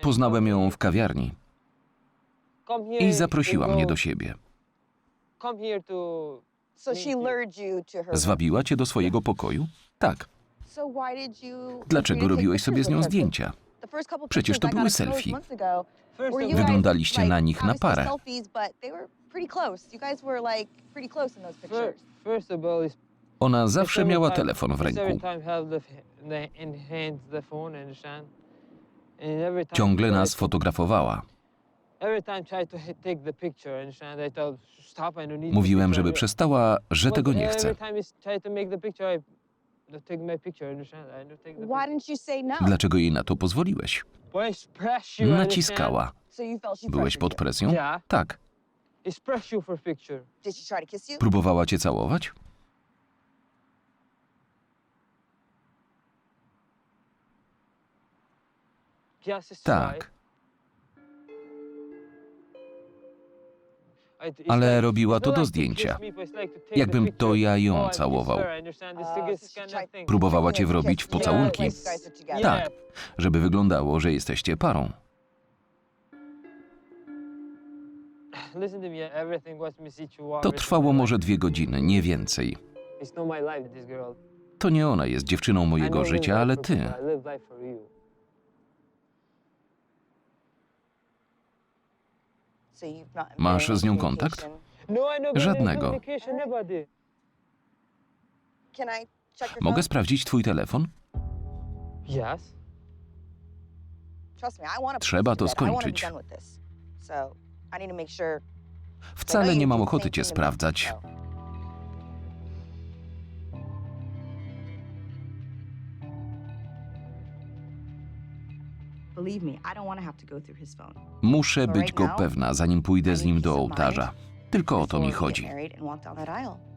Poznałem ją w kawiarni "Come here i zaprosiła mnie do siebie. Zwabiła cię do swojego pokoju? Tak. Dlaczego robiłeś sobie z nią zdjęcia? Przecież to były selfie. Wyglądaliście na nich na parę. Ona zawsze miała telefon w ręku. Ciągle nas to- fotografowała. Mówiłem, żeby przestała, że tego nie say no? Dlaczego jej na to pozwoliłeś? Naciskała. Byłeś pod presją? Tak. Próbowała cię całować? Tak. Ale robiła to do zdjęcia. Jakbym to ja ją Oh, całował. Próbowała cię wrobić w pocałunki? Tak, żeby wyglądało, że jesteście parą. To trwało może dwie godziny, nie więcej. To nie ona jest dziewczyną mojego życia, ale ty. Masz z nią kontakt? Żadnego. Mogę sprawdzić twój telefon? Trzeba to skończyć. Wcale nie mam ochoty cię sprawdzać. Believe me, I don't want to have to go through his phone. Muszę być go pewna, zanim pójdę z nim do ołtarza. Tylko o to mi chodzi. get married and walk down that aisle.